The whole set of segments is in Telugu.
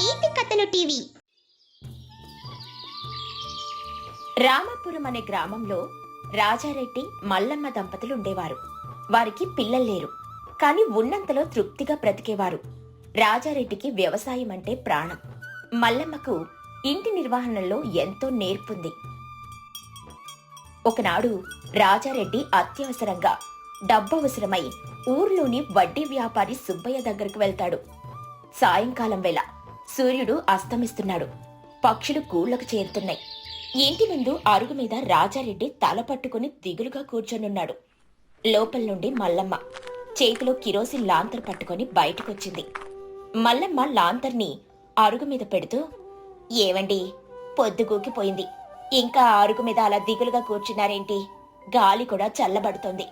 నీతి కథలు టీవీ. రామాపురం అనే గ్రామంలో రాజారెడ్డి మల్లమ్మ దంపతులు ఉండేవారు వారికి పిల్లలు లేరు. కాని ఉన్నంతలో తృప్తిగా బ్రతికేవారు. రాజారెడ్డికి వ్యవసాయం అంటే ప్రాణం. మల్లమ్మకు ఇంటి నిర్వహణలో ఎంతో నేర్పుంది. ఒకనాడు రాజారెడ్డి అత్యవసరంగా డబ్బవసరమై ఊర్లోని వడ్డీ వ్యాపారి సుబ్బయ్య దగ్గరకు వెళ్తాడు. సాయంకాలం వేళ సూర్యుడు అస్తమిస్తున్నాడు. పక్షులు గూళ్ళకు చేరుతున్నాయి. ఇంటి ముందు అరుగు మీద రాజారెడ్డి తల పట్టుకుని దిగులుగా కూర్చొనున్నాడు. లోపల నుండి మల్లమ్మ. చేతిలో కిరోసిన్ లాంతర్ పట్టుకొని బయటకొచ్చింది. మల్లమ్మ లాంతర్ని అరుగు మీద పెడుతూ ఏవండి పొద్దుగూకిపోయింది ఇంకా అరుగు మీద అలా దిగులుగా కూర్చున్నారేంటి? గాలి కూడా చల్లబడుతోంది.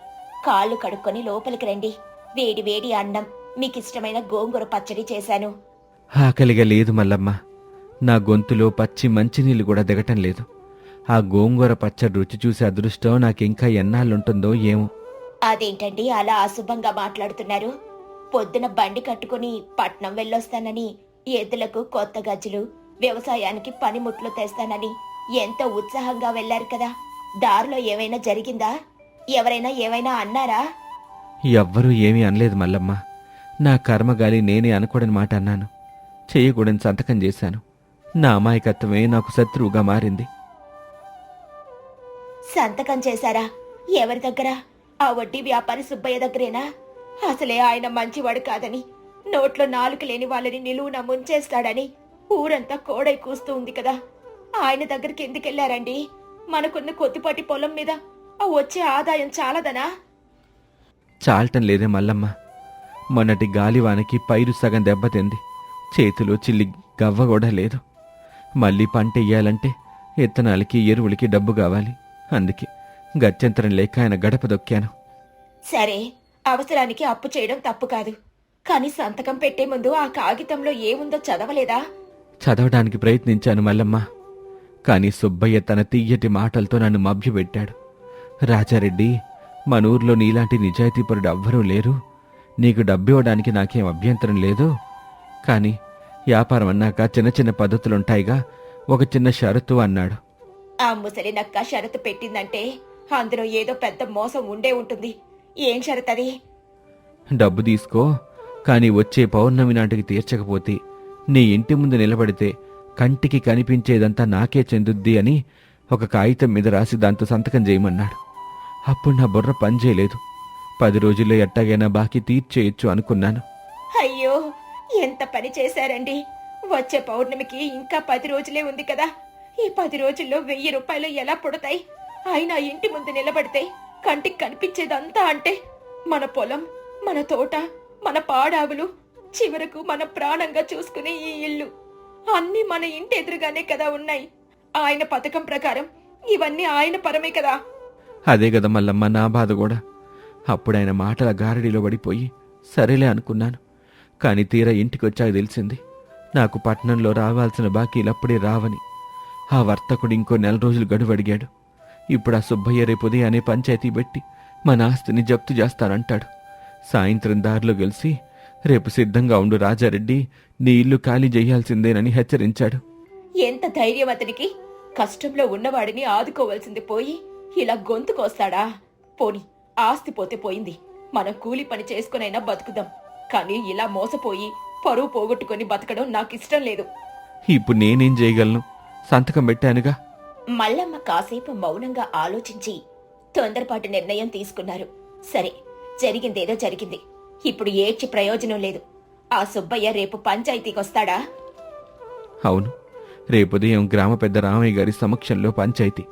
కాళ్ళు కడుక్కొని లోపలికి రండి. వేడి వేడి అన్నం. మీకిష్టమైన గోంగూర పచ్చడి చేశాను. ఆకలిగా లేదు మల్లమ్మ. నా గొంతులో పచ్చి మంచినీళ్ళు కూడా దిగటం లేదు. ఆ గోంగూర పచ్చడి రుచి చూసే అదృష్టం నాకింకా ఎన్నాళ్ళుంటుందో ఏమో. అదేంటండి అలా అశుభంగా మాట్లాడుతున్నారు? పొద్దున బండి కట్టుకుని పట్నం వెళ్ళొస్తానని ఎద్దులకు కొత్త గజ్జలు వ్యవసాయానికి పనిముట్లు తెస్తానని ఎంతో ఉత్సాహంగా వెళ్ళారు కదా? దారిలో ఏమైనా జరిగిందా? ఎవరైనా ఏమైనా అన్నారా? ఎవ్వరూ ఏమీ అనలేదు మల్లమ్మ. నా కర్మగాలి నేనే అనుకోడని మాట అన్నాను. చేయకూడని సంతకం చేశాను. నా అమాయకత్వమే నాకు శత్రువుగా మారింది. సంతకం చేశారా? ఎవరి దగ్గర? ఆ వడ్డీ వ్యాపారి సుబ్బయ్య దగ్గరేనా? అసలే ఆయన మంచివాడు కాదని నోట్లో నాలుక లేని వాళ్ళని నిలువున ముంచేస్తాడని ఊరంతా కోడై కూస్తూ ఉంది కదా. ఆయన దగ్గరికి ఎందుకెళ్ళారండి మనకున్న కొద్దిపాటి పొలం మీద ఆ వచ్చే ఆదాయం చాలదనా? చాలటం లేదే మల్లమ్మ. మొన్నటి గాలివానకి పైరు సగం దెబ్బతింది. చేతిలో చిల్లి గవ్వ కూడా లేదు. మళ్ళీ పంట ఎయ్యాలంటే ఇత్తనాలకి ఎరువులకి డబ్బు కావాలి. అందుకే గత్యంతరం లేక ఆయన గడప దొక్కాను. సరే అవసరానికి అప్పు చేయడం తప్పు కాదు. కానీ సంతకం పెట్టే ముందు ఆ కాగితంలో ఏముందో చదవలేదా? చదవడానికి ప్రయత్నించాను మల్లమ్మ. కాని సుబ్బయ్య తన తీయటి మాటలతో నన్ను మభ్యపెట్టాడు. రాజారెడ్డి మన ఊర్లో నీలాంటి నిజాయితీపరుడు ఎవ్వరూ లేరు. నీకు డబ్బివ్వడానికి నాకేం అభ్యంతరం లేదు. కాని వ్యాపారం అన్నాక చిన్న చిన్న పద్ధతులుంటాయిగా ఒక చిన్న షరతు అన్నాడు. ఆ ముసలి నక్క షరతు పెట్టిందంటే అందులో ఏదో పెద్ద మోసం ఉండే ఉంటుంది. ఏం షరత్ అది డబ్బు తీసుకో కాని వచ్చే పౌర్ణమి నాటికి తీర్చకపోతే నీ ఇంటి ముందు నిలబడితే కంటికి కనిపించేదంతా నాకే చెందుద్ది అని ఒక కాగితం మీద రాసి దాంతో సంతకం చేయమన్నాడు. అప్పుడు నా బుర్ర పనిచేయలేదు. పది రోజుల్లో ఎట్టాగైనా బాకీ తీర్చేయచ్చు అనుకున్నాను. అయ్యో ఎంత పని చేశారండి? వచ్చే పౌర్ణమికి ఇంకా పది రోజులే ఉంది కదా. ఈ పది రోజుల్లో వెయ్యి రూపాయలు ఎలా పుడతాయి? ఆయన ఇంటి ముందు నిలబడితే కంటికి కనిపించేదంతా అంటే మన పొలం మన తోట మన పాడావులు చివరకు మన ప్రాణంగా చూసుకునే ఈ ఇల్లు. అన్నీ మన ఇంటి ఎదురుగానే కదా ఉన్నాయి. ఆయన పథకం ప్రకారం ఇవన్నీ ఆయన పరమే కదా. అదే కదా మల్లమ్మ నా బాధ కూడా. అప్పుడు ఆయన మాటల గారడిలో పడిపోయి సరేలే అనుకున్నాను. కానీ తీరా ఇంటికొచ్చాక తెలిసింది. నాకు పట్నంలో రావాల్సిన బాకీలు అప్పుడే రావని. ఆ వర్తకుడు ఇంకో నెల రోజులు గడువు అడిగాడు. ఇప్పుడు ఆ సుబ్బయ్య రేపు అనే పంచాయతీ పెట్టి మన ఆస్తిని జప్తు చేస్తానంటాడు. సాయంత్రం దారిలో గెలిచి రేపు సిద్ధంగా ఉండు రాజారెడ్డి నీ ఇల్లు ఖాళీ చేయాల్సిందేనని హెచ్చరించాడు. ఎంత ధైర్యం అతనికి? కష్టంలో ఉన్నవాడిని ఆదుకోవాల్సింది పోయి ఇలా గొంతుకొస్తాడా? పోని ఆస్తి పోతే పోయింది. మనం కూలి పని చేసుకునైనా బతుకుదాం. కానీ ఇలా మోసపోయి పరువు పోగొట్టుకొని బతకడం నాకు ఇష్టం లేదు. ఇప్పుడు నేనేం చేయగలను? సంతకం పెట్టానుగా. మల్లమ్మ కాసేపు మౌనంగా ఆలోచించి తొందరపాటు నిర్ణయం తీసుకున్నారు. సరే జరిగిందేదో జరిగింది. ఇప్పుడు ఏడ్చి ప్రయోజనం లేదు. ఆ సుబ్బయ్య రేపు పంచాయతీకొస్తాడా? అవును. రేపు ఉదయం గ్రామ పెద్ద రామయ్య గారి సమక్షంలో పంచాయతీ.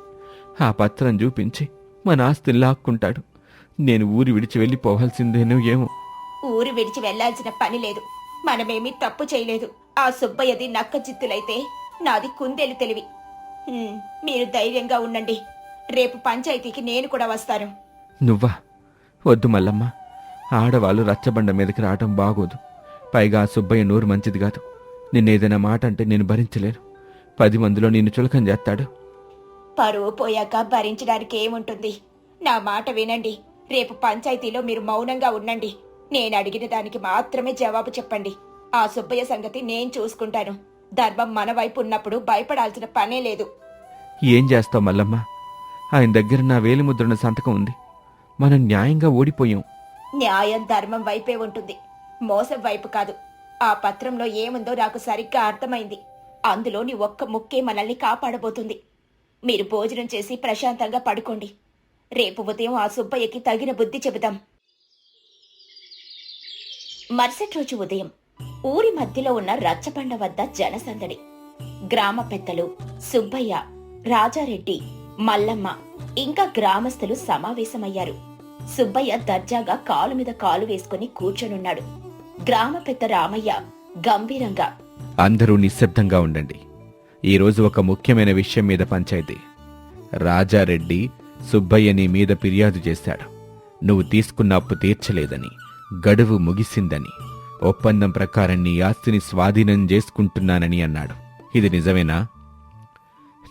ఆ పత్రం చూపించి మన ఆస్తిని లాక్కుంటాడు. నేను ఊరి విడిచి వెళ్ళిపోవాల్సిందేనో ఏమో. ఊరు విడిచి వెళ్ళాల్సిన పని లేదు. మనమేమీ తప్పు చేయలేదు. ఆ సుబ్బయ్యది నక్క చిత్తులైతే నాది కుందేలు తెలివి. హ్మ్, మీరు ధైర్యంగా ఉండండి. రేపు పంచాయతీకి నేను కూడా వస్తాను. నువ్వా? వద్దు మల్లమ్మ. ఆడవాళ్ళు రచ్చబండ మీదకి రావటం బాగోదు. పైగా ఆ సుబ్బయ్య నోరు మంచిది కాదు. నిన్నేదైనా మాట అంటే నేను భరించలేను. పది మందిలో నిన్ను చులకం చేస్తాడు. పరువు పోయాక భరించడానికి ఏముంటుంది నా మాట వినండి. రేపు పంచాయతీలో మీరు మౌనంగా ఉండండి. నేను అడిగిన దానికి మాత్రమే జవాబు చెప్పండి. ఆ సుబ్బయ్య సంగతి నేను చూసుకుంటాను. ధర్మం మన వైపు ఉన్నప్పుడు భయపడాల్సిన పనే లేదు. ఏం చేస్తావు మల్లమ్మ? ఆయన దగ్గర నా వేలిముద్రన సంతకం ఉంది. మనం న్యాయంగా ఓడిపోయాం. న్యాయం ధర్మం వైపే ఉంటుంది. మోసం వైపు కాదు. ఆ పత్రంలో ఏముందో నాకు సరిగ్గా అర్థమైంది. అందులోని ఒక్క ముక్కే మనల్ని కాపాడబోతుంది. మీరు భోజనం చేసి ప్రశాంతంగా పడుకోండి. రేపు ఉదయం ఆ సుబ్బయ్యకి తగిన బుద్ధి చెబుతాం మరుసటి రోజు ఉదయం ఊరి మధ్యలో ఉన్న రచ్చబండ వద్ద జనసందడి. గ్రామ పెద్దలు సుబ్బయ్య రాజారెడ్డి మల్లమ్మ ఇంకా గ్రామస్తులు సమావేశమయ్యారు. సుబ్బయ్య దర్జాగా కాలు మీద కాలు వేసుకుని కూర్చొనున్నాడు. గ్రామ పెద్ద రామయ్య గంభీరంగా అందరూ నిశ్శబ్దంగా ఉండండి. ఈరోజు ఒక ముఖ్యమైన విషయం మీద పంచాయితీ. రాజారెడ్డి సుబ్బయ్య నీ మీద ఫిర్యాదు చేశాడు. నువ్వు తీసుకున్న అప్పు తీర్చలేదని. గడువు ముగిసిందని ఒప్పందం ప్రకారం నీ ఆస్తిని స్వాధీనం చేసుకుంటున్నానని అన్నాడు. ఇది నిజమేనా?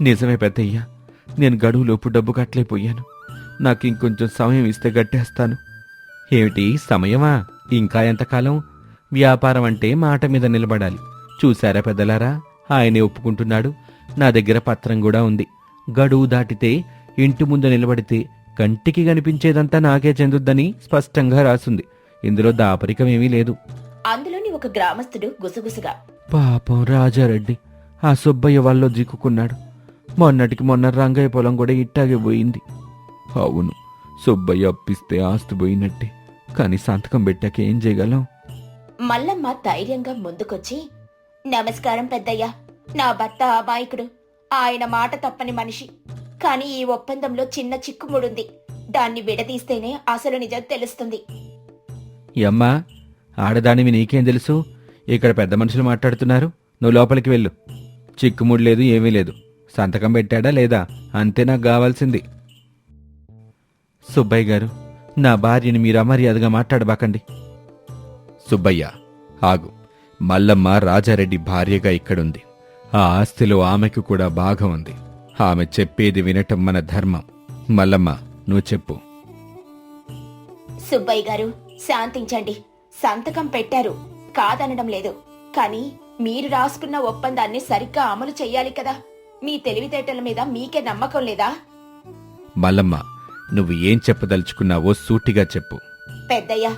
నిజమే పెద్దయ్యా. నేను గడువులోపు డబ్బు కట్టలేపోయాను నాకు ఇంకొంచెం సమయం ఇస్తే గట్టేస్తాను. ఏమిటి సమయమా? ఇంకా ఎంతకాలం? వ్యాపారం అంటే మాట మీద నిలబడాలి. చూశారా పెద్దలారా? ఆయనే ఒప్పుకుంటున్నాడు. నా దగ్గర పత్రం కూడా ఉంది. గడువు దాటితే ఇంటి ముందు నిలబడితే కంటికి కనిపించేదంతా నాకే చెందుద్దని స్పష్టంగా రాసుంది. ఇందులో దాపరికమేమీ లేదు. అందులోని ఒక గ్రామస్తుడు గుసగుసగా పాపం రాజారెడ్డి ఆ సుబ్బయ్య వాళ్ళలో జిక్కుకున్నాడు. మొన్నటికి మొన్న రంగయ్య పొలం కూడా ఇట్టాగే పోయింది. అవును సుబ్బయ్య అప్పిస్తే ఆస్తి పోయినట్టే కానీ సంతకం పెట్టాక ఏం చేయగలం? మల్లమ్మ ధైర్యంగా ముందుకొచ్చి నమస్కారం పెద్దయ్య నా భర్త అమాయకుడు ఆయన మాట తప్పని మనిషి కానీ ఈ ఒప్పందంలో చిన్న చిక్కుముడుంది. దాన్ని విడదీస్తేనే అసలు నిజం తెలుస్తుంది. యమ్మా ఆడదానివి నీకేం తెలుసు? ఇక్కడ పెద్ద మనుషులు మాట్లాడుతున్నారు. నువ్వు లోపలికి వెళ్ళు. చిక్కుముడి లేదు ఏమీ లేదు. సంతకం పెట్టాడా లేదా? అంతే నాకు కావాల్సింది. సుబ్బయ్య గారు నా భార్యని మీరు అమర్యాదగా మాట్లాడబాకండి. సుబ్బయ్య ఆగు. మల్లమ్మ రాజారెడ్డి భార్యగా ఇక్కడుంది. ఆ ఆస్తిలో ఆమెకు కూడా భాగం ఉంది. ఆమె చెప్పేది వినటం మన ధర్మం. మల్లమ్మ నువ్వు చెప్పు. సుబ్బయ్య గారు శాంతించండి. సంతకం పెట్టారు. కాదనడం లేదు. కానీ మీరు రాసుకున్న ఒప్పందాన్ని సరిగ్గా అమలు చెయ్యాలి కదా. మీ తెలివితేటల మీద మీకే నమ్మకం లేదా? మల్లమ్మ నువ్వు ఏం చెప్పదలుచుకున్నావో సూటిగా చెప్పు. పెద్దయ్య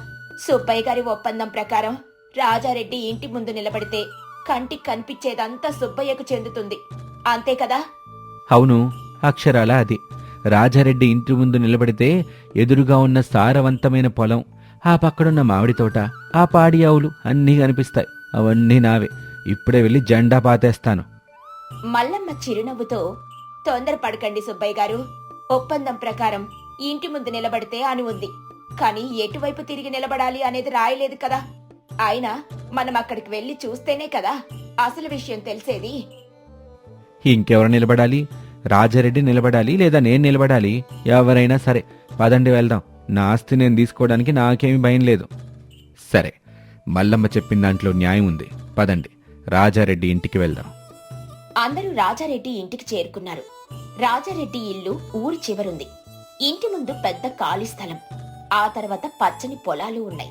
సుబ్బయ్య గారి ఒప్పందం ప్రకారం రాజారెడ్డి ఇంటి ముందు నిలబడితే కంటికి కనిపించేదంతా సుబ్బయ్యకు చెందుతుంది. అంతే కదా? అవును అక్షరాల అది. రాజారెడ్డి ఇంటి ముందు నిలబడితే ఎదురుగా ఉన్న సారవంతమైన పొలం ఆ పక్కడున్న మామిడి తోట ఆ పాడి ఆవులు అన్నీ కనిపిస్తాయి. అవన్నీ నావే. ఇప్పుడే వెళ్ళి జెండా పాతేస్తాను. మల్లమ్మ చిరునవ్వుతో తొందరపడకండి సుబ్బయ్య గారు. ఒప్పందం ప్రకారం ఇంటి ముందు నిలబడితే అని ఉంది. కానీ ఎటువైపు తిరిగి నిలబడాలి అనేది రాయలేదు కదా. అయినా మనం అక్కడికి వెళ్ళి చూస్తేనే కదా అసలు విషయం తెలిసేది. ఇంకెవరు నిలబడాలి? రాజారెడ్డి నిలబడాలి లేదా నేను నిలబడాలి? ఎవరైనా సరే. పదండి వెళ్దాం. నా ఆస్తి నేను తీసుకోవడానికి నాకేమీ భయం లేదు. సరే మల్లమ్మ చెప్పిన దాంట్లో న్యాయం ఉంది. పదండి రాజారెడ్డి ఇంటికి వెళ్దాం. అందరూ రాజారెడ్డి ఇంటికి చేరుకున్నారు. రాజారెడ్డి ఇల్లు ఊరి చివరుంది. ఇంటి ముందు పెద్ద ఖాళీ స్థలం. ఆ తర్వాత పచ్చని పొలాలు ఉన్నాయి.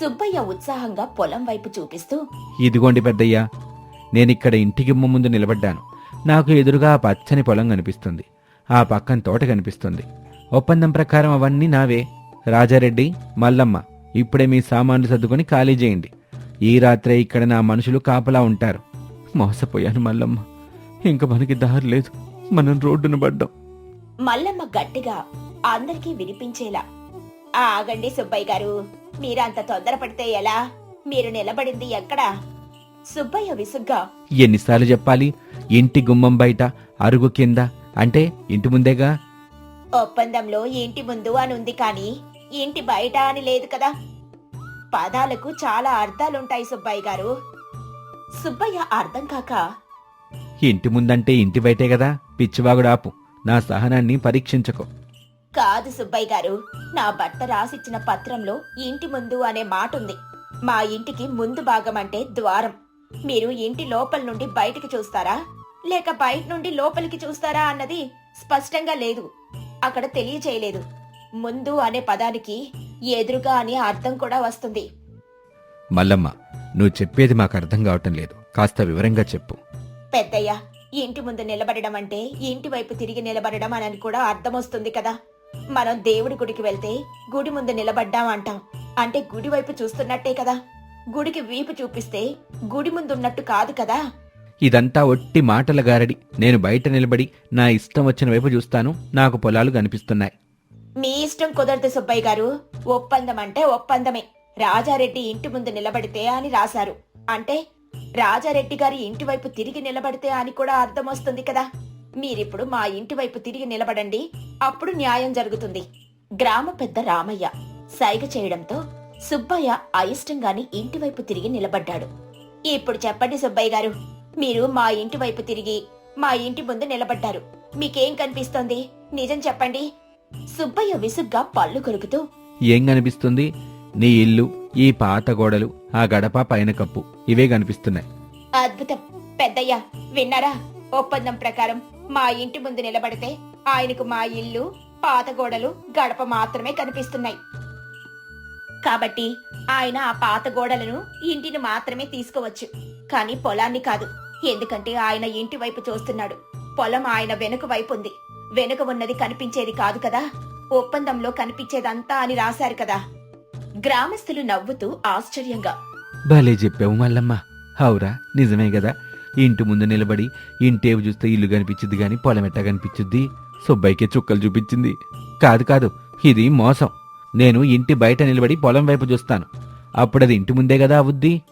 సుబ్బయ్య ఉత్సాహంగా పొలం వైపు చూపిస్తూ ఇదిగోండి పెద్దయ్యా నేనిక్కడ ఇంటికి ముందు నిలబడ్డాను. నాకు ఎదురుగా ఆ పచ్చని పొలం కనిపిస్తుంది. ఆ పక్కన తోట కనిపిస్తుంది. ఒప్పందం ప్రకారం అవన్నీ నావే. రాజారెడ్డి మల్లమ్మ ఇప్పుడే మీ సామాన్లు సర్దుకొని ఖాళీ చేయండి. ఈ రాత్రే ఇక్కడ నా మనుషులు కాపలా ఉంటారు. మోసపోయాను మల్లమ్మ. ఇంక మనకి దారి లేదు. మనం రోడ్డున పడ్డాం. మల్లమ్మ గట్టిగా అందరికీ వినిపించేలా ఆగండి సుబ్బయ్య గారు మీరంత తొందరపడితే ఎలా? మీరు నిలబడింది ఎక్కడా? సుబ్బయ్య విసుగ్గా ఎన్నిసార్లు చెప్పాలి? ఇంటి గుమ్మం బయట అరుగు కింద అంటే ఇంటి ముందేగా? ఒప్పందంలో ఇంటి ముందు అని ఉంది కానీ ఇంటి బయట అని లేదు కదా. పదాలకు చాలా అర్థాలుంటాయి సుబ్బయ్య గారు. సుబ్బయ్య అర్థం కాక ఇంటి ముందంటే ఇంటి బయటే కదా. పిచ్చివాగుడు ఆపు. నా సహనాన్ని పరీక్షించకో. కాదు సుబ్బయ్య గారు. నా భర్త రాసిచ్చిన పత్రంలో ఇంటి ముందు అనే మాట ఉంది. మా ఇంటికి ముందు భాగం అంటే ద్వారం. మీరు ఇంటి లోపల నుండి బయటికి చూస్తారా? లేక బయట నుండి లోపలికి చూస్తారా అన్నది స్పష్టంగా లేదు. అక్కడ తెలియచేయలేదు. ముందు అనే పదానికి ఎదురుగా అనే అర్థం కూడా వస్తుంది. మల్లమ్మ నువ్వు చెప్పేది మాకు అర్థం కావటం లేదు. కాస్త వివరంగా చెప్పు. పెద్దయ్య ఇంటి ముందు నిలబడడం అంటే ఇంటి వైపు తిరిగి నిలబడడం అని కూడా అర్థం వస్తుంది కదా. మనం దేవుడి గుడికి వెళ్తే గుడి ముందు నిలబడ్డాం అంటాం. అంటే గుడి వైపు చూస్తున్నట్టే కదా. గుడికి వీపు చూపిస్తే గుడి ముందు ఉన్నట్టు కాదు కదా. ఇదంతా ఒట్టి మాటల గారడి. నేను బయట నిలబడి నా ఇష్టం వచ్చిన వైపు చూస్తాను. నాకు పొలాలు కనిపిస్తున్నాయి. మీ ఇష్టం కుదరదు సుబ్బయ్య గారు. ఒప్పందం అంటే ఒప్పందమే. రాజారెడ్డి ఇంటి ముందు నిలబడితే అని రాశారు. అంటే రాజారెడ్డి గారి ఇంటి వైపు తిరిగి నిలబడితే అని కూడా అర్థం వస్తుంది కదా. మీరిప్పుడు మా ఇంటి వైపు తిరిగి నిలబడండి. అప్పుడు న్యాయం జరుగుతుంది. గ్రామ పెద్ద రామయ్య సైగ చేయడంతో సుబ్బయ్య అయిష్టంగాని ఇంటి వైపు తిరిగి నిలబడ్డాడు. ఇప్పుడు చెప్పండి సుబ్బయ్య గారు. మీరు మా ఇంటి వైపు తిరిగి మా ఇంటి ముందు నిలబడ్డారు. మీకేం కనిపిస్తోంది? నిజం చెప్పండి. సుబ్బయ్య విసుగ్గా పళ్ళు కొరుకుతూ ఏం కనిపిస్తుంది? నీ ఇల్లు ఈ పాత గోడలు ఆ గడప పైన కప్పు. ఇవే కనిపిస్తున్నాయి. అద్భుతం. పెద్దయ్య విన్నారా? ఒప్పందం ప్రకారం మా ఇంటి ముందు నిలబడితే ఆయనకు మా ఇల్లు పాత గోడలు గడప మాత్రమే కనిపిస్తున్నాయి. కాబట్టి ఆయన ఆ పాత గోడలను ఇంటిని మాత్రమే తీసుకోవచ్చు. కానీ పొలాన్ని కాదు. ఎందుకంటే ఆయన ఇంటి వైపు చూస్తున్నాడు. పొలం ఆయన వెనుక వైపు ఉంది. వెనుక ఉన్నది కనిపించేది కాదు కదా. ఒప్పందంలో కనిపించేదంతా అని రాశారు కదా. గ్రామస్తులు నవ్వుతూ ఆశ్చర్యంగా. భలే చెప్పావు మల్లమ్మ. హౌరా నిజమే కదా. ఇంటి ముందు నిలబడి ఇంటేవి చూస్తే ఇల్లు కనిపించింది గాని పొలం ఎట్టా కనిపించుద్ది సుబ్బయ్యకి చుక్కలు చూపించింది. కాదు కాదు. ఇది మోసం. నేను ఇంటి బయట నిలబడి పొలం వైపు చూస్తాను. అప్పుడది ఇంటి ముందే కదా అవుద్ది?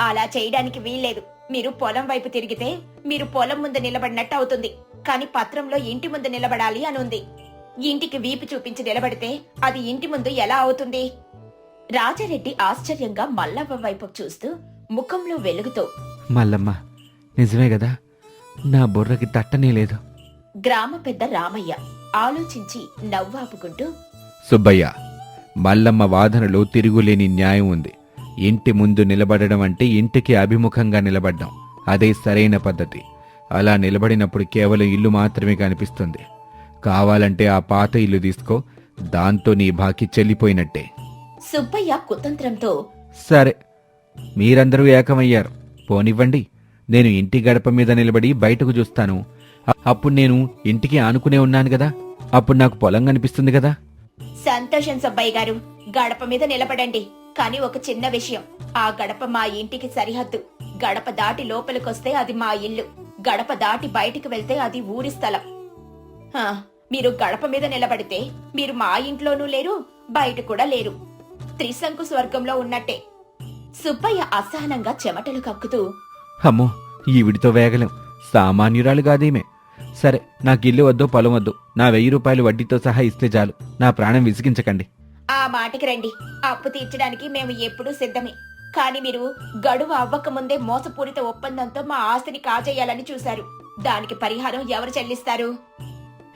అలా చేయడానికి వీల్లేదు. మీరు పొలం వైపు తిరిగితే మీరు పొలం ముందు నిలబడినట్టు అవుతుంది. కానీ పత్రంలో ఇంటి ముందు నిలబడాలి అని ఉంది. ఇంటికి వీపు చూపించి నిలబడితే అది ఇంటి ముందు ఎలా అవుతుంది? రాజారెడ్డి ఆశ్చర్యంగా మల్లవ్వ వైపు చూస్తూ ముఖంలో వెలుగుతో మల్లమ్మ నిజమే కదా? నా బుర్రకి తట్టనే లేదు. గ్రామ పెద్ద రామయ్య ఆలోచించి నవ్వాపుకుంటూ సుబ్బయ్య మల్లమ్మ వాదనలో తిరుగులేని న్యాయం ఉంది. ఇంటి ముందు నిలబడడం అంటే ఇంటికి అభిముఖంగా నిలబడ్డం. అదే సరైన పద్ధతి. అలా నిలబడినప్పుడు కేవలం ఇల్లు మాత్రమే కనిపిస్తుంది. కావాలంటే ఆ పాత ఇల్లు తీసుకో. దాంతో నీ బాకి చెల్లిపోయినట్టే. సుబ్బయ్య కుతంత్రంతో సరే. మీరందరూ ఏకమయ్యారు. పోనివ్వండి. నేను ఇంటి గడప మీద నిలబడి బయటకు చూస్తాను. అప్పుడు నేను ఇంటికి ఆనుకునే ఉన్నాను కదా. అప్పుడు నాకు పొలం కనిపిస్తుంది కదా. సంతోషం సుబ్బయ్య గారు. గడప మీద నిలబడండి. కానీ ఒక చిన్న విషయం. ఆ గడప మా ఇంటికి సరిహద్దు. గడప దాటి లోపలికొస్తే అది మా ఇల్లు. గడప దాటి బయటికి వెళ్తే అది ఊరి స్థలం. హా, మీరు గడప మీద నిలబడితే మీరు మా ఇంట్లోనూ లేరు బయట కూడా లేరు. త్రిశంకు స్వర్గంలో ఉన్నట్టే. సుబ్బయ్య అసహనంగా చెమటలు కక్కుతూ అమ్మో ఈవిడితో వేగలేం. సామాన్యురాలు కాదేమే. సరే నాకు ఇల్లు వద్దు పొలం వద్దు నా వెయ్యి రూపాయలు వడ్డీతో సహా ఇస్తే చాలు. నా ప్రాణం విసిగించకండి. ఆ మాటకి రండి. అప్పు తీర్చడానికి మేము ఎప్పుడూ సిద్ధమే. కానీ మీరు గడువు అవ్వకముందే మోసపూరిత ఒప్పందంతో మా ఆస్తిని కాజేయాలని చూశారు. దానికి పరిహారం ఎవరు చెల్లిస్తారు?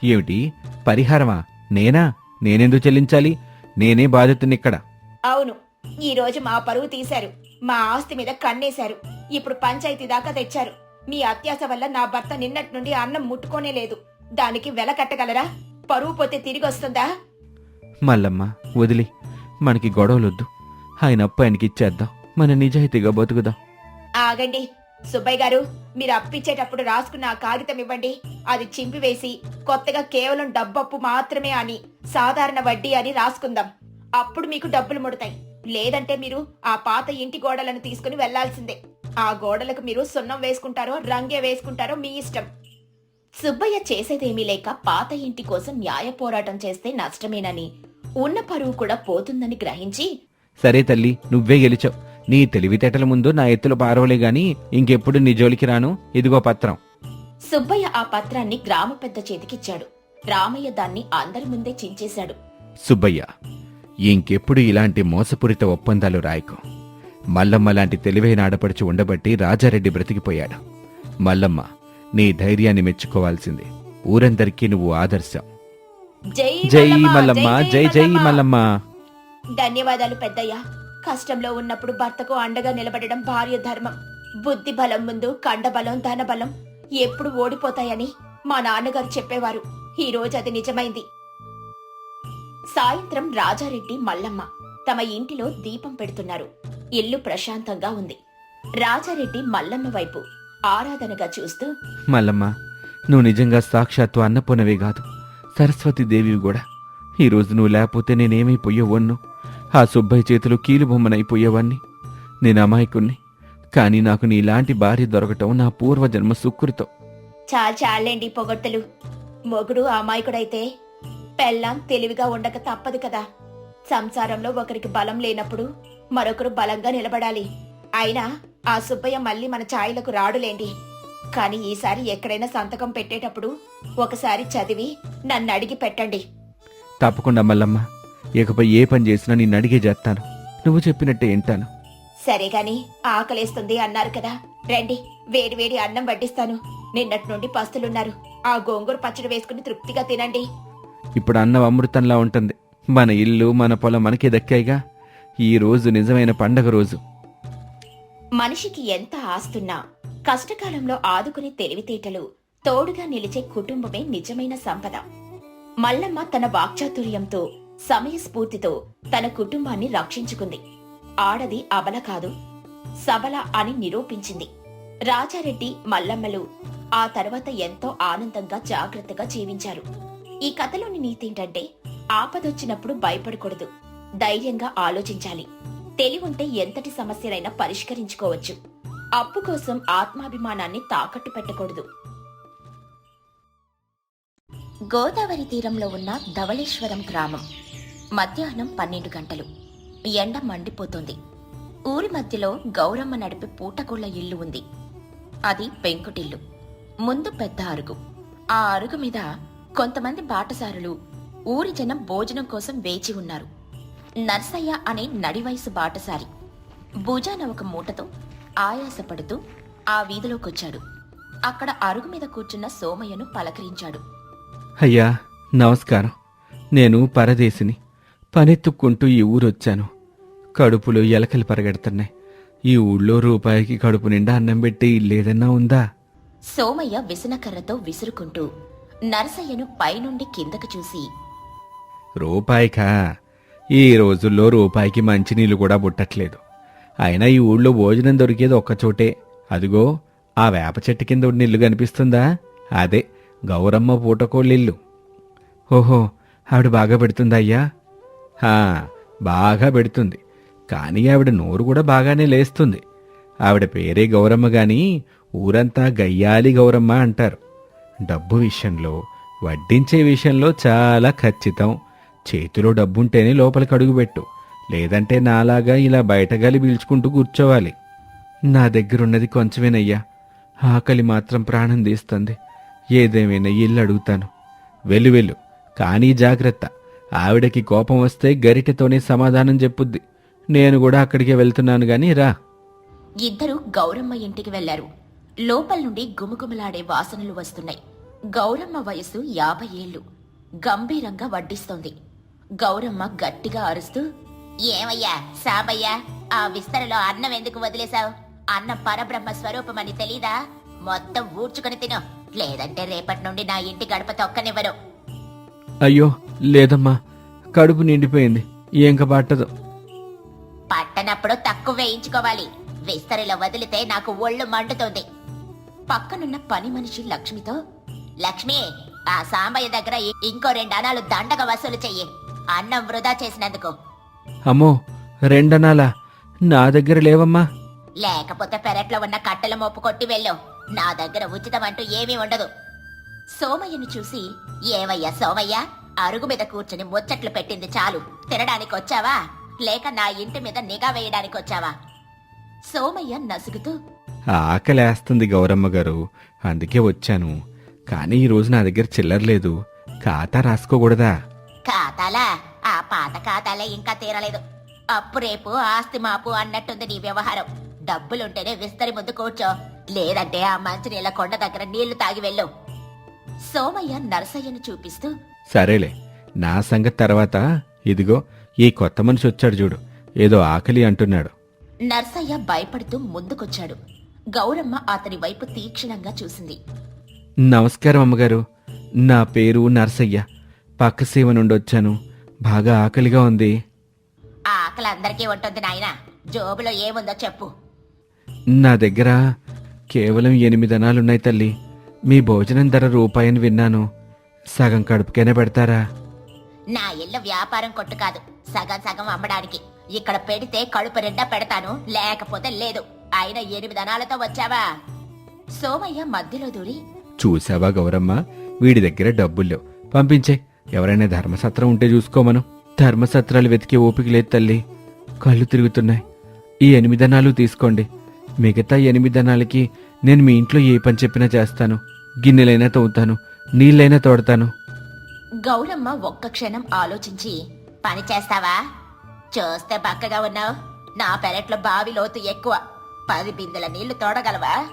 ఏమిటి? పరిహారమా? నేనా? నేనెందుకు చెల్లించాలి? నేనే బాధితునిక్కడ అవును. ఈ రోజు మా పరువు తీశారు. మా ఆస్తి మీద కన్నేశారు. ఇప్పుడు పంచాయతీ దాకా తెచ్చారు. మీ అత్యాస వల్ల నా భర్త నిన్నటి నుండి అన్నం ముట్టుకోనే లేదు. దానికి వెల కట్టగలరా? పరువు పోతే తిరిగి వస్తుందా మల్లమ్మ వదిలి. మనకి గొడవలొద్దు. ఆయన అప్పు ఆయనకి ఇచ్చేద్దాం. మన నిజాయితీగా బతుకుదాం. ఆగండి. సుబ్బయ్య గారు మీరు అప్పిచ్చేటప్పుడు రాసుకున్న ఆ కాగితం ఇవ్వండి. అది చింపివేసి కొత్తగా కేవలం డబ్బప్పు మాత్రమే అని సాధారణ వడ్డీ అని రాసుకుందాం. అప్పుడు మీకు డబ్బులు ముడతాయి. లేదంటే మీరు ఆ పాత ఇంటి గోడలను తీసుకుని వెళ్ళాల్సిందే. ఆ గోడలకు మీరు సున్నం వేసుకుంటారో రంగే వేసుకుంటారో మీ ఇష్టం. సుబ్బయ్య చేసేదేమీ లేక పాత ఇంటి కోసం న్యాయ పోరాటం చేస్తే నష్టమేనని ఉన్న పరువు కూడా పోతుందని గ్రహించి సరే తల్లి నువ్వే గెలిచావు. నీ తెలివితేటల ముందు నా ఎత్తులు పారవలే గాని ఇంకెప్పుడు నీ జోలికి రాను? ఇదిగో పత్రం. సుబ్బయ్య ఆ పత్రాన్ని గ్రామ పెద్ద చేతికిచ్చాడు. రామయ్య దాన్ని అందరి ముందే చించేశాడు. సుబ్బయ్య ఇంకెప్పుడు ఇలాంటి మోసపూరిత ఒప్పందాలు రాయకు. మల్లమ్మ లాంటి తెలివైన ఆడపడుచు ఉండబట్టి రాజారెడ్డి బ్రతికిపోయాడు. మల్లమ్మ నీ ధైర్యాన్ని మెచ్చుకోవాల్సింది. ఊరందరికీ నువ్వు ఆదర్శం. జై జై మల్లమ్మ జై జై మల్లమ్మ. ధన్యవాదాలు పెద్దయ్య. కష్టంలో ఉన్నప్పుడు భర్తకు అండగా నిలబడడం భార్య ధర్మం. బుద్ధి బలం ముందు కండబలం ధనబలం ఎప్పుడు ఓడిపోతాయని మా నాన్నగారు చెప్పేవారు. ఈ రోజు అది నిజమైంది. సాయంత్రం రాజారెడ్డి మల్లమ్మ తమ ఇంటిలో దీపం పెడుతున్నారు. ఇల్లు ప్రశాంతంగా ఉంది. రాజారెడ్డి మల్లమ్మ వైపు ఆరాధనగా చూస్తూ మల్లమ్మ నువ్వు నిజంగా సాక్షాత్తు అన్నపూర్ణవే కాదు. సరస్వతీదేవివి కూడా. ఈరోజు నువ్వు లేకపోతే నేనేమైపోయేవన్ను ఆ సుబ్బయ్య చేతులు కీలుబొమ్మనైపోయేవాణ్ణి. నేను అమాయకుణ్ణి. కానీ నాకు నీలాంటి భార్య దొరకటం నా పూర్వజన్మ సుకృతం. చాలు చాలండి పొగడ్తలు. మొగుడు అమాయకుడైతే పెళ్ళాం తెలివిగా ఉండక తప్పదు కదా. సంసారంలో ఒకరికి బలం లేనప్పుడు మరొకరు బలంగా నిలబడాలి. అయినా ఆ సుబ్బయ్య మళ్ళీ మన ఛాయలకు రాడులేండి. కానీ ఈసారి ఎక్కడైనా సంతకం పెట్టేటప్పుడు ఒకసారి చదివి నన్ను అడిగి పెట్టండి. తప్పకుండా మల్లమ్మ. ఇకపై ఏ పని చేసినా నిన్ను అడిగే చేస్తాను. నువ్వు చెప్పినట్టే వింటాను. సరే గాని ఆకలేస్తుంది అన్నారు కదా. రండి వేడి వేడి అన్నం వడ్డిస్తాను. నిన్నటి నుండి పస్తులున్నారు. ఆ గోంగూర పచ్చడి వేసుకుని తృప్తిగా తినండి. ఇప్పుడు అన్నం అమృతంలా ఉంటుంది. మన ఇల్లు మన పొలం మనకే దక్కాయిగా. ఈ రోజు నిజమైన పండగ రోజు. మనిషికి ఎంత ఆస్తున్నా కష్టకాలంలో ఆదుకునే తెలివితేటలు తోడుగా నిలిచే కుటుంబమే నిజమైన సంపద. మల్లమ్మ తన వాక్చాతుర్యంతో సమయస్ఫూర్తితో తన కుటుంబాన్ని రక్షించుకుంది. ఆడది అబల కాదు సబల అని నిరూపించింది. రాజారెడ్డి మల్లమ్మలు ఆ తర్వాత ఎంతో ఆనందంగా జాగ్రత్తగా జీవించారు. ఈ కథలోని నీతేంటంటే ఆపదొచ్చినప్పుడు భయపడకూడదు. ధైర్యంగా ఆలోచించాలి. తెలివుంటే ఎంతటి సమస్యలైనా పరిష్కరించుకోవచ్చు. అప్పు కోసం ఆత్మాభిమానాన్ని తాకట్టు పెట్టకూడదు. గోదావరి తీరంలో ఉన్న ధవళేశ్వరం గ్రామం. మధ్యాహ్నం పన్నెండు గంటలు. ఎండ మండిపోతుంది. ఊరి మధ్యలో గౌరమ్మ నడిపే పూటకోళ్ళ ఇల్లు ఉంది. అది పెంకుటిల్లు. ముందు పెద్ద అరుగు. ఆ అరుగు మీద కొంతమంది బాటసారులు ఊరి జనం భోజనం కోసం వేచి ఉన్నారు. నర్సయ్య అనే నడివయసు బాటసారి. భుజాన ఒక మూటతో ఆయాసపడుతూ ఆ వీధిలోకొచ్చాడు. అక్కడ అరుగు మీద కూర్చున్న సోమయ్యను పలకరించాడు. అయ్యా నమస్కారం. నేను పరదేశిని. పనెత్తుక్కుంటూ ఈ ఊరొచ్చాను. కడుపులో ఎలకలు పరిగెడుతున్నాయి. ఈ ఊళ్ళో రూపాయికి కడుపు నిండా అన్నం పెట్టి ఇల్లేదన్నా ఉందా? సోమయ్య విసనకర్రతో విసురుకుంటూ నరసయ్యను పైనుండి కిందకు చూసి రూపాయికా? ఈ రోజుల్లో రూపాయికి మంచినీళ్ళు కూడా పుట్టట్లేదు. అయినా ఈ ఊళ్ళో భోజనం దొరికేది ఒక్కచోటే అదిగో ఆ వేప చెట్టు కింద ఉన్న ఇల్లు కనిపిస్తుందా? అదే గౌరమ్మ పూటకోళ్ళిల్లు ఓహో ఆవిడ బాగా పెడుతుందా అయ్యా? హా, బాగా పెడుతుంది. కానీ ఆవిడ నోరు కూడా బాగానే లేస్తుంది. ఆవిడ పేరే గౌరమ్మ గాని ఊరంతా గయ్యాలి గౌరమ్మ అంటారు. డబ్బు విషయంలో వడ్డించే విషయంలో చాలా ఖచ్చితం. చేతిలో డబ్బుంటేనే లోపలికి అడుగుపెట్టు లేదంటే నాలాగా ఇలా బయట గాలి పీల్చుకుంటూ కూర్చోవాలి. నా దగ్గరున్నది కొంచెమేనయ్యా. ఆకలి మాత్రం ప్రాణం తీస్తుంది. ఏదేమైనా ఇల్లు అడుగుతాను. వెళ్ళు వెళ్ళు. కానీ జాగ్రత్త. ఆవిడకి కోపం వస్తే గరిటెతోనే సమాధానం చెప్పుద్ది. నేను కూడా అక్కడికే వెళ్తున్నాను గాని రా. ఇద్దరు గౌరమ్మ ఇంటికి వెళ్ళారు. లోపల నుండి గుమగుమలాడే వాసనలు వస్తున్నాయి. గౌరమ్మ వయసు యాభై ఏళ్ళు. గంభీరంగా వడ్డిస్తోంది. గౌరమ్మ గట్టిగా అరుస్తూ ఏమయ్యా సాబయ్యా ఆ విస్తరలో అన్నం ఎందుకు వదిలేశావు? అన్నం పరబ్రహ్మ స్వరూపమని తెలీదా? మొత్తం ఊడ్చుకొని తిను. లేదంటే రేపటి నుండి నా ఇంటి గడప తొక్కనివ్వను. అయ్యో లేదమ్మా. కడుపు నిండిపోయింది. ఏంక పట్టదు. పట్టనప్పుడు తక్కువ వేయించుకోవాలి. విస్తరిలో వదిలితే నాకు ఒళ్ళు మండుతోంది. పక్కనున్న పని మనిషి లక్ష్మితో లక్ష్మి ఆ సాంబయ్య దగ్గర ఇంకో రెండు అనాలు దండగ వసూలు చెయ్యి. అన్నం వృధా చేసినందుకు. అమ్మో రెండనాలా? నా దగ్గర లేవమ్మా. లేకపోతే పెరట్లో ఉన్న కట్టెల మోపు కొట్టి వెళ్ళు. నా దగ్గర ఉచితం అంటూ ఏమీ ఉండదు. సోమయ్యను చూసి ఏవయ్యా సోమయ్య అరుగు మీద కూర్చుని ముచ్చట్లు పెట్టింది చాలు. తినడానికి వచ్చావా? లేక నా ఇంటి మీద నిఘా వేయడానికి వచ్చావా? సోమయ్య నసుగుతూ ఆకలేస్తుంది గౌరమ్మ గారు. అందుకే వచ్చాను. కానీ ఈ రోజు నా దగ్గర చిల్లర లేదు. ఖాతా రాసుకోకూడదా? ఖాతాలా? ఆ పాత ఖాతాలే ఇంకా తీరలేదు. అప్పు రేపు ఆస్తి మాపు అన్నట్టుంది నీ వ్యవహారం. డబ్బులుంటేనే విస్తరి ముందు కూర్చో. లేదంటే ఆ మంచినీళ్ళ కొండ దగ్గర నీళ్ళు తాగి వెళ్ళు. సోమయ్య నరసయ్యను చూపిస్తూ సరేలే నా సంగతి తర్వాత. ఇదిగో ఈ కొత్త మనిషి వచ్చాడు చూడు. ఏదో ఆకలి అంటున్నాడు. నర్సయ్య భయపడుతూ ముందుకొచ్చాడు. గౌరమ్మ అతని వైపు తీక్షణంగా చూసింది. నమస్కారం అమ్మగారు. నా పేరు నర్సయ్య. పక్క సీమ నుండి వచ్చాను బాగా ఆకలిగా ఉంది. ఆ ఆకలి అందరికీ ఉంటుంది నాయనా. జోబులో ఏముందో చెప్పు. నా దగ్గర కేవలం ఎనిమిది అనాలున్నాయి తల్లి. మీ భోజనం ధర రూపాయని విన్నాను. సగం కడుపుకైనా పెడతారా? నా ఇల్లు వ్యాపారం కొట్టు కాదు. సగం సగం అమ్మడానికి. ఇక్కడ పెడితే కడుపు నిండా పెడతాను. లేకపోతే లేదు. అయినా ఎనిమిది అనాలతో వచ్చావా? సోమయ్య మధ్యలో దూరి చూసావా గౌరమ్మ? వీడి దగ్గర డబ్బులు పంపించే. ఎవరైనా ధర్మసత్రం ఉంటే చూసుకోమను. ధర్మసత్రాలు వెతికే ఓపిక లేదు తల్లి. కళ్ళు తిరుగుతున్నాయి. ఈ ఎనిమిదనాలు తీసుకోండి. మిగతా ఎనిమిదనాలకి నేను మీ ఇంట్లో ఏ పని చెప్పినా చేస్తాను. గిన్నెలైనా తవ్వుతాను నీళ్ళైనా తోడతాను. గౌరమ్మ ఒక్క క్షణం ఆలోచించి పని చేస్తావా? చూస్తే బక్కగా ఉన్నావు. నా పెరట్లో బావి లోతు ఎక్కువ. పది బిందెల నీళ్ళు తోడగలవా?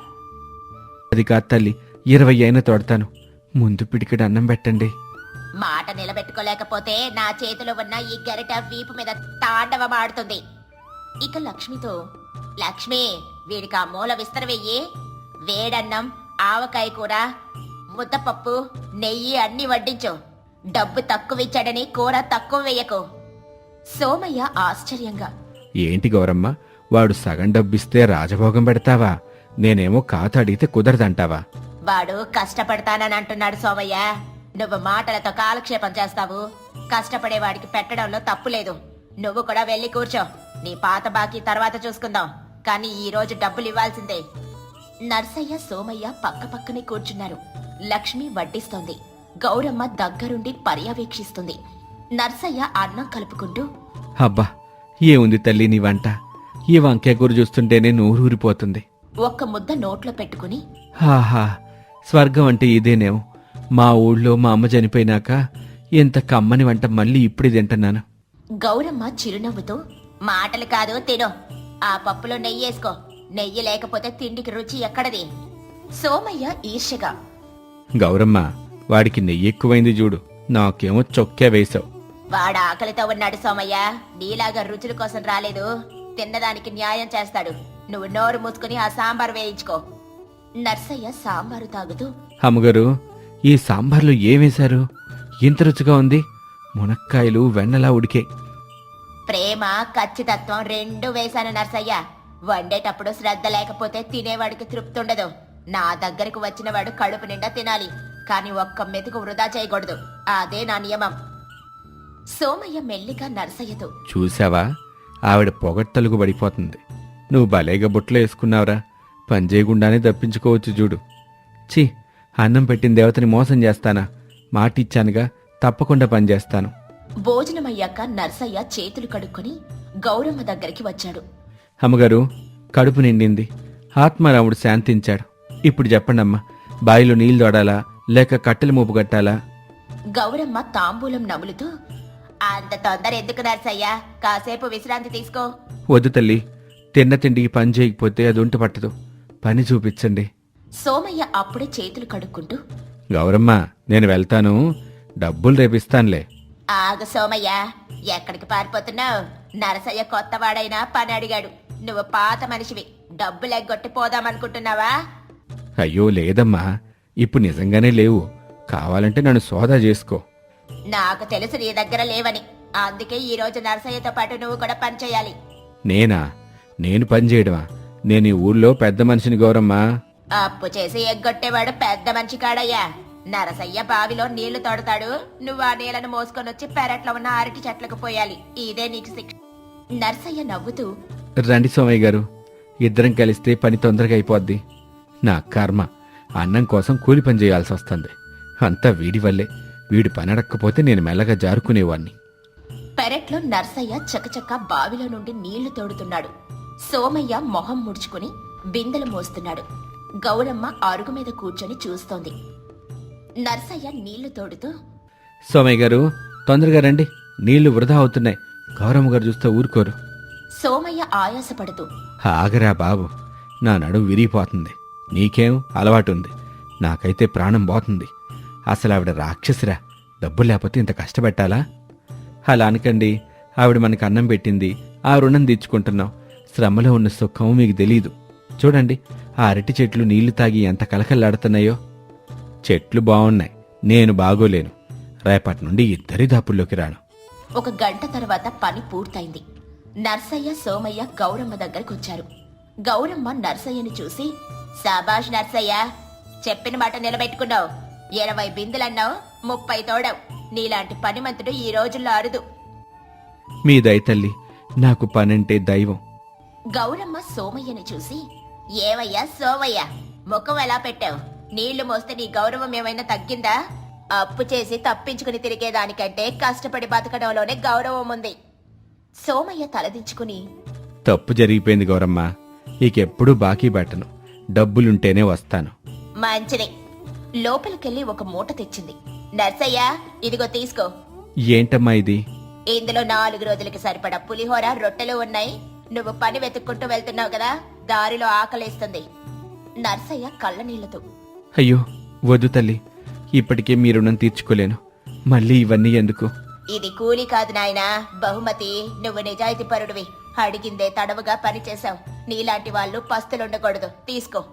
అది కాదు తల్లి. ఇరవై అయినా తోడతాను. ముందు పిడికిడి అన్నం పెట్టండి. మాట నిలబెట్టుకోలేకపోతే నా చేతిలో ఉన్న ఈ గరిట వీపు మీద తాండవమాడుతుంది. ఇక లక్ష్మితో లక్ష్మి వీడికి ఆ మూల విస్తరవెయ్యి. వేడన్నం ఆవకాయ కూర ముద్దపప్పు నెయ్యి అన్ని వడ్డించు. డబ్బు తక్కువ ఇచ్చాడని కూర తక్కువ వేయకు సోమయ్య ఆశ్చర్యంగా ఏంటి గౌరమ్మ వాడు సగం డబ్బిస్తే రాజభోగం పెడతావా? నేనేమో కాత అడిగితే కుదరదంటావా? వాడు కష్టపడతానని అంటున్నాడు సోమయ్య. నువ్వు మాటలతో కాలక్షేపం చేస్తావు. కష్టపడే వాడికి పెట్టడంలో తప్పు లేదు. నువ్వు కూడా వెళ్ళి కూర్చో. నీ పాత బాకీ తర్వాత చూసుకుందాం. కానీ ఈ రోజు డబ్బులు ఇవ్వాల్సిందే. నర్సయ్య సోమయ్య పక్క పక్కనే కూర్చున్నారు. లక్ష్మి వడ్డిస్తోంది. గౌరమ్మ దగ్గరుండి పర్యవేక్షిస్తుంది. నర్సయ్య అన్నం కలుపుకుంటూ అబ్బా ఏముంది తల్లి నీ వంట? ఈ వంకాయ కూర చూస్తుంటేనే నూరూరిపోతుంది ఒక్క ముద్ద నోట్లో పెట్టుకుని హాహా స్వర్గం అంటే ఇదేనేమో. మా ఊళ్ళో మా అమ్మ చనిపోయినాక ఇంత కమ్మని వంట మళ్ళీ ఇప్పుడు తింటున్నాను. గౌరమ్మ చిరునవ్వుతో మాటలు కాదు తిను. ఆ పప్పులో నెయ్యి వేసుకో. నెయ్యి లేకపోతే తిండికి రుచి ఎక్కడది? సోమయ్య ఈర్ష్యగా గౌరమ్మ వాడికి నెయ్యి ఎక్కువైంది చూడు. నాకేమో చొక్కా వేశావు. వాడు ఆకలితో ఉన్నాడు సోమయ్య. నీలాగా రుచుల కోసం రాలేదు. తిన్నదానికి న్యాయం చేస్తాడు. నువ్వు నోరు మూసుకుని ఆ సాంబార్ వేయించుకో. నర్సయ్య సాంబారు తాగుతూ అమ్మగారు ఈ సాంబార్లో ఏమేశారు ఇంత రుచిగా ఉంది. మునక్కాయలు వెన్నలా ఉడికే. ప్రేమ ఖచ్చితత్వం రెండు వేశాను నర్సయ్య. వండేటప్పుడు శ్రద్ధ లేకపోతే తినేవాడికి తృప్తి ఉండదు. నా దగ్గరకు వచ్చినవాడు కడుపు నిండా తినాలి. కానీ ఒక్క మెతుకు వృధా చేయకూడదు. అదే నా నియమం. సోమయ్య మెల్లిగా నర్సయ్యతో చూసావా ఆవిడ పొగట్టలుగు పడిపోతుంది. నువ్వు భలేగా బుట్టలో వేసుకున్నావురా. పని చేయకుండానే తప్పించుకోవచ్చు చూడు. ఛీ అన్నం పెట్టిన దేవతని మోసం చేస్తానా? మాటిచ్చానుగా తప్పకుండా పని చేస్తాను భోజనమయ్యాక నర్సయ్య చేతులు కడుక్కొని గౌరమ్మ దగ్గరికి వచ్చాడు. అమ్మగారు కడుపు నిండింది. ఆత్మారాముడు శాంతించాడు. ఇప్పుడు చెప్పండమ్మా బావిలో నీళ్ళు తోడాలా లేక కట్టెల మూపు కట్టాలా? గౌరమ్మ తాంబూలం నములుతూ అంత తొందర ఎందుకు నర్సయ్య? కాసేపు విశ్రాంతి తీసుకో. వద్దు తల్లి తిన్న తిండికి పని చేయకపోతే అది ఉంట పట్టదు. పని చూపించండి. సోమయ్య అప్పుడే చేతులు కడుక్కుంటూ గౌరమ్మ నేను వెళ్తాను. డబ్బులు రేపిస్తానులే. ఆగు సోమయ్య ఎక్కడికి పారిపోతున్నావు? నరసయ్య కొత్తవాడైనా పని అడిగాడు. నువ్వు పాత మనిషివి డబ్బులు ఎగ్గొట్టి పోదామనుకుంటున్నావా? అయ్యో లేదమ్మా. ఇప్పుడు నిజంగానే లేవు. కావాలంటే నన్ను సోదా చేసుకో. నాకు తెలుసు నీ దగ్గర లేవని. అందుకే ఈ రోజు నరసయ్యతో పాటు నువ్వు కూడా పని చేయాలి. నేనా? నేను పని చేయడమా? నేను ఈ ఊళ్ళో పెద్ద మనిషిని గౌరమ్మా. అప్పు చేసి ఎగ్గొట్టేవాడు పెద్ద మనిషి కాడయ్యా. నరసయ్య బావిలో నీళ్ళు తోడతాడు. నువ్వు ఆ నీళ్ళను మోసుకొని వచ్చి పెరట్లో ఉన్న అరటి చెట్లకు పోయాలి. ఇదే నీకు శిక్ష. నర్సయ్య నవ్వుతూ రండి సోమయ్య గారు. ఇద్దరం కలిస్తే పని తొందరగా అయిపోద్ది. నా కర్మ. అన్నం కోసం కూలి పని చేయాల్సి వస్తుంది. అంతా వీడి వల్లే. వీడి పని అడక్కపోతే నేను మెల్లగా జారుకునేవాణ్ణి. పెరట్లో నర్సయ్య చకచక బావిలో నుండి నీళ్ళు తోడుతున్నాడు. సోమయ్య మొహం ముడుచుకుని బిందెలు మోస్తున్నాడు. గౌరమ్మ అరుగు మీద కూర్చొని చూస్తోంది. నర్సయ్య నీళ్ళు తోడుతూ సోమయ్య గారు తొందరగా రండి. నీళ్ళు వృధా అవుతున్నాయి. గౌరమ్మ గారు చూస్తే ఊరుకోరు. సోమయ్య ఆయాసపడుతూ ఆగరా బాబు. నా నడుము విరిగిపోతుంది. నీకేం అలవాటు ఉంది నాకైతే ప్రాణం పోతుంది. అసలు ఆవిడ రాక్షసిరా. డబ్బులు లేకపోతే ఇంత కష్టపెట్టాలా? అలా అనకండి. ఆవిడ మనకు అన్నం పెట్టింది. ఆ రుణం తీర్చుకుంటున్నాం. శ్రమలో ఉన్న సుఖం మీకు తెలీదు. చూడండి ఆ అరటి చెట్లు నీళ్ళు తాగి ఎంత కలకల్లాడుతున్నాయో. చెట్లు బాగున్నాయి నేను బాగోలేను. రేపటి నుండి ఇద్దరి దాపుల్లోకి రాను. ఒక గంట తర్వాత పని పూర్తయింది. నర్సయ్య సోమయ్య గౌరమ్మ దగ్గరకొచ్చారు. గౌరమ్మ నర్సయ్యని చూసి సాబాష్ నర్సయ్య చెప్పిన మాట నిలబెట్టుకున్నావు. ఇరవై బిందులన్నావు ముప్పై తోడవు. నీలాంటి పనిమంతుడు ఈ రోజుల్లో అరుదు. మీ దయ తల్లి నాకు పనంటే దైవం. గౌరమ్మ సోమయ్యని చూసి ఏవయ్యా సోమయ్య ముఖం ఎలా పెట్టావు? నీళ్ళు మోస్తే నీ గౌరవం ఏమైనా తగ్గిందా? అప్పు చేసి తప్పించుకుని తిరిగేదానికంటే కష్టపడి బతకడంలోనే గౌరవం ఉంది. సోమయ్య తలదించుకుని తప్పు జరిగిపోయింది గౌరమ్మ. ఇకెప్పుడు బాకీ పెట్టను. డబ్బులుంటేనే వస్తాను. మంచిది. లోపలికెళ్ళి ఒక మూట తెచ్చింది. నర్సయ్య ఇదిగో తీసుకో. ఏంటమ్మా ఇది? ఇందులో నాలుగు రోజులకి సరిపడా పులిహోర రొట్టెలు ఉన్నాయి. నువ్వు పని వెతుక్కుంటూ వెళ్తున్నావు కదా? దారిలో ఆకలేస్తుంది. నర్సయ్య కళ్ళనీళ్ళతో అయ్యో వద్దు తల్లి. ఇప్పటికే మీ రుణం తీర్చుకోలేను. మళ్ళీ ఇవన్నీ ఎందుకు? ఇది కూలి కాదు నాయనా. బహుమతి నువ్వు నిజాయితీ పరుడివి. అడిగిందే తడవుగా పనిచేశావు. నీలాంటి వాళ్ళు పస్తులుండకూడదు. తీసుకో.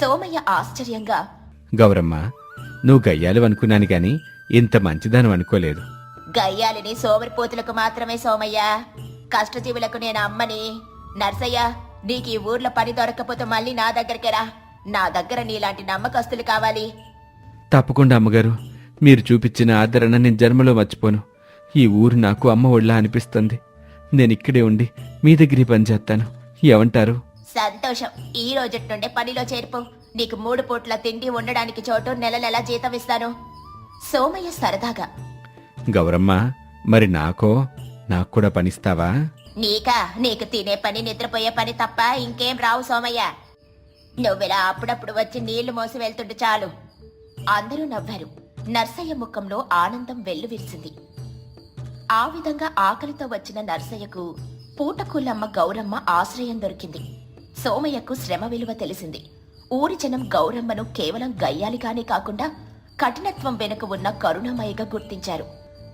సోమయ్య ఆశ్చర్యంగా గౌరమ్మ నువ్వు గయ్యాలు అనుకున్నాను గాని ఇంత మంచిదానం అనుకోలేదు. గయ్యాలిని సోమరిపోతులకు మాత్రమే సోమయ్య. కష్టజీవులకు నేను అమ్మని. నర్సయ్య నీకు ఈ ఊర్లో పని దొరకపోతే మళ్ళీ నా దగ్గరికి రా. నా దగ్గర నీలాంటి నమ్మకస్తులు కావాలి. తప్పకుండా అమ్మగారు. మీరు చూపించిన ఆదరణ నేను జన్మలో మర్చిపోను. ఈ ఊరు నాకు అమ్మ ఒళ్ళ అనిపిస్తుంది. నేను ఇక్కడే ఉండి మీ దగ్గరే పనిచేస్తాను ఏమంటారు? సంతోషం. ఈ రోజు నుండే పనిలో చేర్పు. నీకు మూడు పూట్ల తిండి ఉండడానికి చోటు నెల నెల జీతం ఇస్తాను. సోమయ్య సరదాగా. గౌరమ్మ మరి నాకో? నాకు కూడా పనిస్తావా? నీకా? నీకు తినే పని నిద్రపోయే పని తప్ప ఇంకేం రావు సోమయ్య. నువ్విలా అప్పుడప్పుడు వచ్చి నీళ్ళు మోసి వెళ్తుంటే చాలు. అందరూ నవ్వారు. నర్సయ్య ముఖంలో ఆనందం వెల్లువిరిసింది. ఆ విధంగా ఆకలితో వచ్చిన నర్సయ్యకు పూటకూలమ్మ గౌరమ్మ ఆశ్రయం దొరికింది. సోమయ్యకు శ్రమ విలువ తెలిసింది. ఊరి జనం గౌరమ్మను కేవలం గయ్యాలిగానే కాకుండా కఠినత్వం వెనుక ఉన్న కరుణమయగా గుర్తించారు.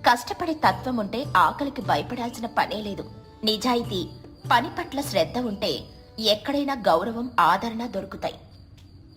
కష్టపడే తత్వం ఉంటే ఆకలికి భయపడాల్సిన పనే లేదు. నిజాయితీ పని పట్ల శ్రద్ధ ఉంటే ఎక్కడైనా గౌరవం ఆదరణ దొరుకుతాయి.